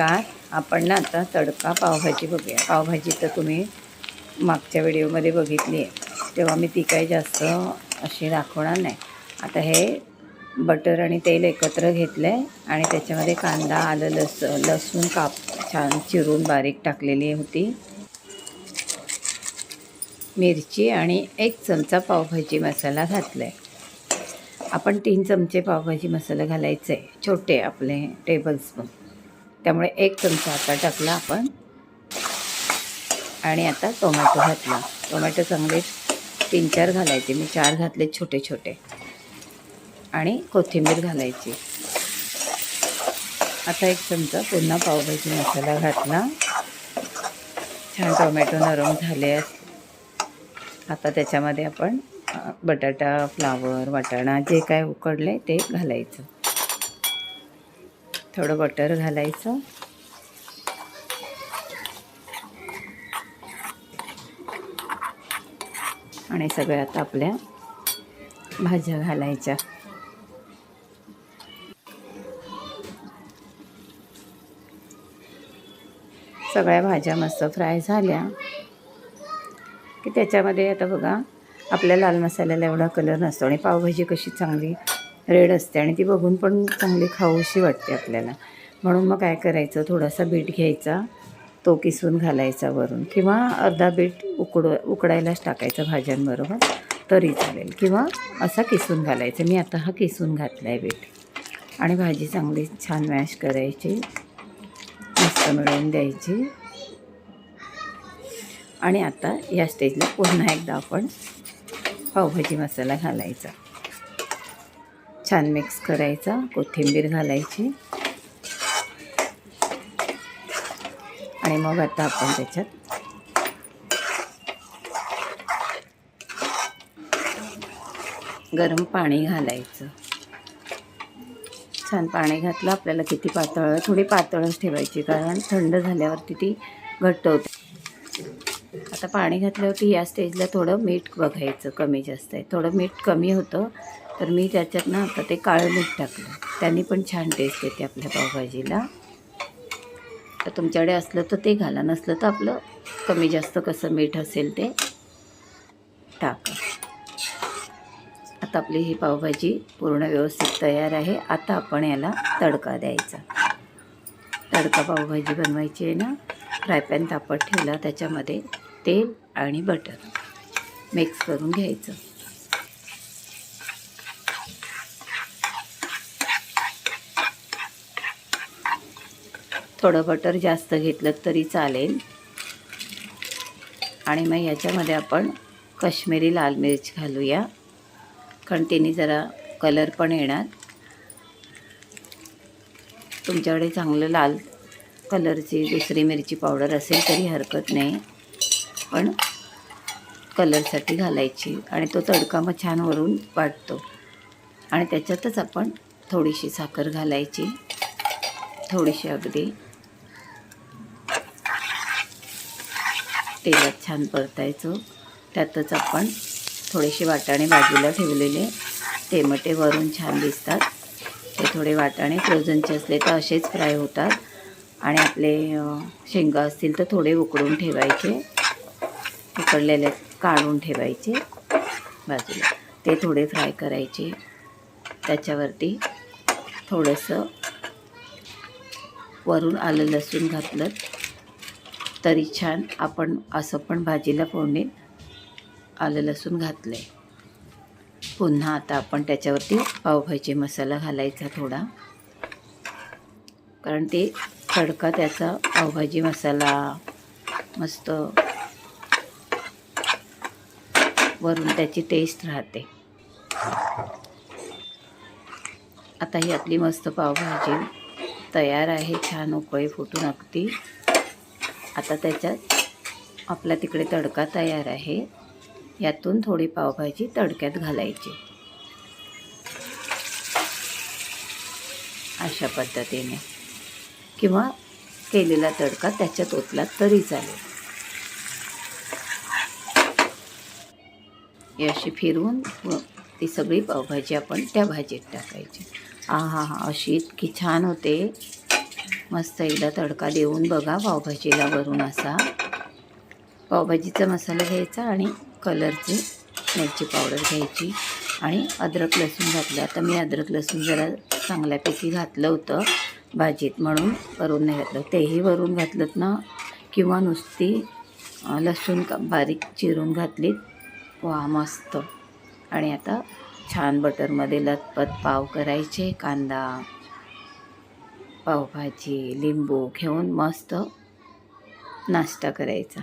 नमस्कार आपण ना आता तडका पावभाजी बघूया. पावभाजी तर तुम्ही मागच्या व्हिडिओमध्ये बघितली आहे तेव्हा मी ती काही जास्त अशी दाखवणार नाही. आता हे बटर आणि तेल एकत्र घेतलं आहे आणि त्याच्यामध्ये कांदा आलं लस लसूण काप छान चिरून बारीक टाकलेली होती. मिरची आणि एक चमचा पावभाजी मसाला घातला आहे आपण तीन चमचे पावभाजी मसाला घालायचे आहे छोटे आपले टेबलस्पून त्यामुळे एक चमचा आता टाकला आपण. आणि आता टोमॅटो घातला. टोमॅटो चांगले तीन चार घालायचे. मी चार घातले छोटे छोटे आणि कोथिंबीर घालायची. आता एक चमचा पुन्हा पावभाजी मसाला घातला. छान टोमॅटो नरम झाले आता त्याच्यामध्ये आपण बटाटा फ्लावर वाटाणा जे काय उकडले ते घालायचं. थोडं बटर घालायचं. आणि सगळ्या आता आपल्या भाज्या घालायच्या. सगळ्या भाज्या मस्त फ्राय झाल्या. की त्याच्यामध्ये आता बघा आपल्या लाल मसाल्याला एवढा कलर नसतो आणि पावभाजी कशी चांगली रेड असते आणि ती बघून पण चांगली खाऊशी वाटते आपल्याला. म्हणून मग काय करायचं? थोडासा बीट घ्यायचा तो किसून घालायचा वरून. किंवा अर्धा बीट उकड उकडायलाच टाकायचा भाज्यांबरोबर तरी चालेल. किंवा असा किसून घालायचा. मी आता हा किसून घातला आहे बीट. आणि भाजी चांगली छान मॅश करायची. मस्त मिळवून द्यायची. आणि आता या स्टेजला पुन्हा एकदा आपण पावभाजी मसाला घालायचा. छान मिक्स करायचा कोथिंबीर घालायची. आणि मग आता आपण त्याच्यात गरम पाणी घालायचं. छान पाणी घातलं आपल्याला किती पातळ थोडी पातळच ठेवायची कारण थंड झाल्यावरती ती घट्ट होते. आता पाणी घातल्यावरती या स्टेजला थोडं मीठ बघायचं कमी जास्त आहे. थोडं मीठ कमी होतं तर मी त्याच्यात ना आता ते काळं मीठ टाकलं. त्यांनी पण छान टेस्ट येते आपल्या पावभाजीला. तर तुमच्याकडे असलं तर ते घाला नसलं तर आपलं कमी जास्त कसं मीठ असेल ते टाका. आता आपली ही पावभाजी पूर्ण व्यवस्थित तयार आहे. आता आपण याला तडका द्यायचा. तडका पावभाजी बनवायची आहे ना फ्राय पॅन तापत ठेवला त्याच्यामध्ये तेल आणि बटर मिक्स करून घ्यायचं. थोडं बटर जास्त घेतलं तरी चालेल. आणि मग याच्यामध्ये आपण कश्मीरी लाल मिरच घालूया. कारण तिने जरा कलर पण येणार. तुमच्याकडे चांगलं लाल कलरची दुसरी मिरची पावडर असेल तरी हरकत नाही. पण कलरसाठी घालायची आणि तो तडका मग छान वरून वाटतो. आणि त्याच्यातच आपण थोडीशी साखर घालायची. थोडीशी अगदी. तेलात छान परतायचं. त्यातच आपण थोडेसे वाटाणे बाजूला ठेवलेले. टेमटे वरून छान दिसतात. ते थोडे वाटाणे फ्रोझनचे असले तर असेच फ्राय होतात. आणि आपले शेंगा असतील तर थोडे उकडून ठेवायचे. उकडलेले काढून ठेवायचे बाजूला. ते थोडे फ्राय करायचे. त्याच्यावरती थोडंसं वरून आलं लसूण घातलं तरी छान आपण असं पण भाजीला फोडणीत आलं लसूण घातलं. आहे पुन्हा आता आपण त्याच्यावरती पावभाजी मसाला घालायचा थोडा. कारण ते तडका त्याचा पावभाजी मसाला मस्त वरून त्याची टेस्ट राहते. आता ही आपली मस्त पावभाजी तयार आहे छान उकळी फुटून अगदी. आता त्याच्यात आपला तिकडे तडका तयार आहे. यातून थोडी पावभाजी तडक्यात घालायची. अशा पद्धतीने. किंवा केलेला तडका त्याच्यात ओतला तरी चालेल. अशी फिरवून व ती सगळी पावभाजी आपण त्या भाजीत टाकायची. आ हा हा अशी इतकी छान होते. मस्त एकदा तडका देऊन बघा पावभाजीला वरून असा. पावभाजीचा मसाला घ्यायचा आणि कलरचे मिरची पावडर घ्यायची आणि अद्रक लसूण घातलं. आता मी अद्रक लसूण जरा चांगल्यापैकी घातलं होतं भाजीत म्हणून वरून नाही घातलं. तेही वरून घातलं ना? किंवा नुसती लसूण का बारीक चिरून घातलीत. वा मस्त. आणि आता छान बटरमध्ये लतपत पाव करायचे कांदा पावभाजी लिंबू घेऊन मस्त नाश्ता करायचा.